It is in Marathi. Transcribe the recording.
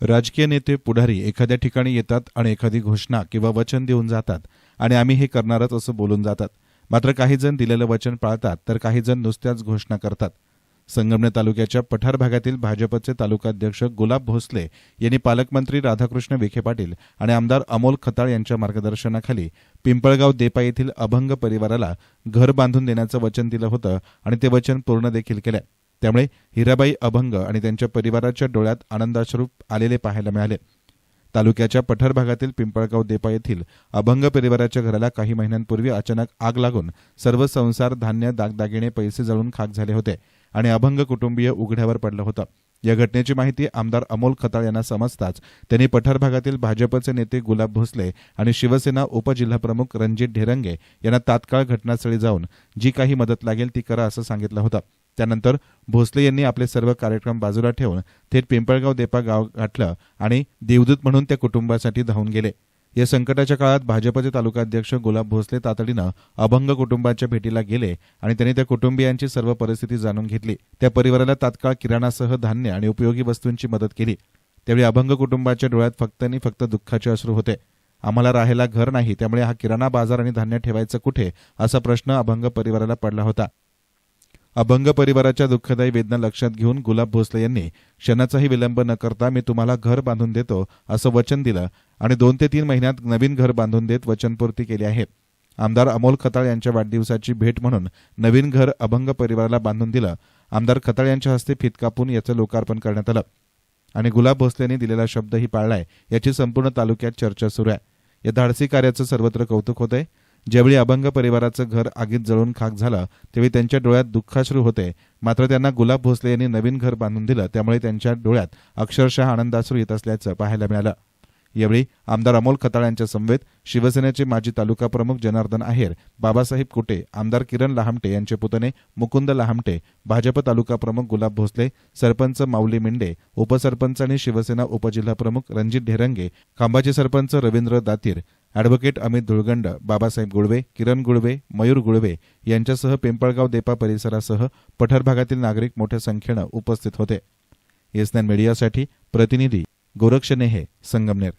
राजकीय नेते पुढारी एखाद्या ठिकाणी येतात आणि एखादी घोषणा किंवा वचन देऊन जातात आणि आम्ही हे करणारच असं बोलून जातात. मात्र काही जण दिलेलं वचन पाळतात तर काही जण नुसत्याच घोषणा करतात. संगमनेर तालुक्याच्या पठार भागातील भाजपचे तालुकाध्यक्ष गुलाब भोसले यांनी पालकमंत्री राधाकृष्ण विखे पाटील आणि आमदार अमोल खताळ यांच्या मार्गदर्शनाखाली पिंपळगाव देपा येथील अभंग परिवाराला घर बांधून देण्याचं वचन दिलं होतं आणि ते वचन पूर्ण देखील केलं त्यामुळे हिराबाई अभंग आणि त्यांच्या परिवाराच्या डोळ्यात आनंदास्वरूप आलेले पाहायला मिळाले. तालुक्याच्या पठार भागातील पिंपळगाव देपा येथील अभंग परिवाराच्या घराला काही महिन्यांपूर्वी अचानक आग लागून सर्व संसार धान्य दागदागिने पैसे जळून खाक झाले होते आणि अभंग कुटुंबीय उघड्यावर पडलं होतं. या घटनेची माहिती आमदार अमोल खताळ यांना समजताच त्यांनी पठार भागातील भाजपचे नेते गुलाब भोसले आणि शिवसेना उपजिल्हाप्रमुख रणजित ढेरंगे यांना तात्काळ घटनास्थळी जाऊन जी काही मदत लागेल ती करा असं सांगितलं होतं. त्यानंतर भोसले यांनी आपले सर्व कार्यक्रम बाजूला ठेवून थेट पिंपळगाव देपा गाव गाठलं आणि देवदूत म्हणून त्या कुटुंबासाठी धावून गेले. या संकटाच्या काळात भाजपचे तालुकाध्यक्ष गुलाब भोसले तातडीनं अभंग कुटुंबाच्या भेटीला गेले आणि त्यांनी त्या कुटुंबियांची सर्व परिस्थिती जाणून घेतली. त्या परिवाराला तात्काळ किराणासह धान्य आणि उपयोगी वस्तूंची मदत केली. त्यावेळी अभंग कुटुंबाच्या डोळ्यात फक्त आणि फक्त दुःखाचे अश्रू होते. आम्हाला राहायला घर नाही त्यामुळे हा किराणा बाजार आणि धान्य ठेवायचं कुठे? असा प्रश्न अभंग परिवाराला पडला होता. अभंग परिवाराच्या दुःखदायी वेदना लक्षात घेऊन गुलाब भोसले यांनी क्षणाचाही विलंब न करता मी तुम्हाला घर बांधून देतो असं वचन दिलं आणि दोन ते तीन महिन्यात नवीन घर बांधून देत वचनपूर्ती केली आहे. आमदार अमोल खताळ यांच्या वाढदिवसाची भेट म्हणून नवीन घर अभंग परिवाराला बांधून दिलं. आमदार खताळ यांच्या हस्ते फित कापून याचं लोकार्पण करण्यात आलं. आणि गुलाब भोसले यांनी दिलेला शब्दही पाळलाय याची संपूर्ण तालुक्यात चर्चा सुरू आहे. या धाडसी कार्याचं सर्वत्र कौतुक होतंय. ज्यावेळी अभंग परिवाराचं घर आगीत जळून खाक झालं त्यावेळी त्यांच्या डोळ्यात दुःखाश्रू होते. मात्र त्यांना गुलाब भोसले यांनी नवीन घर बांधून दिलं त्यामुळे त्यांच्या डोळ्यात अक्षरशः आनंदाश्रू येत असल्याचं पाहायला मिळालं. यावेळी आमदार अमोल खताळ यांच्या समवेत शिवसेनेचे माजी तालुका प्रमुख जनार्दन आहेर बाबासाहेब कुटे आमदार किरण लहामटे यांचे पुतणे मुकुंद लहामटे भाजप तालुका प्रमुख गुलाब भोसले सरपंच माऊली मिंडे उपसरपंच आणि शिवसेना उपजिल्हाप्रमुख रणजित ढेरंगे खांबाचे सरपंच रवींद्र दातीर अॅडव्होकेट अमित धुळगंड बाबासाहेब गुळवे किरण गुळवे मयूर गुळवे यांच्यासह पिंपळगाव देपा परिसरासह पठार भागातील नागरिक मोठ्या संख्येनं उपस्थित होते. एसनॅन मीडियासाठी प्रतिनिधी गोरक्षनेहे संगमनेर.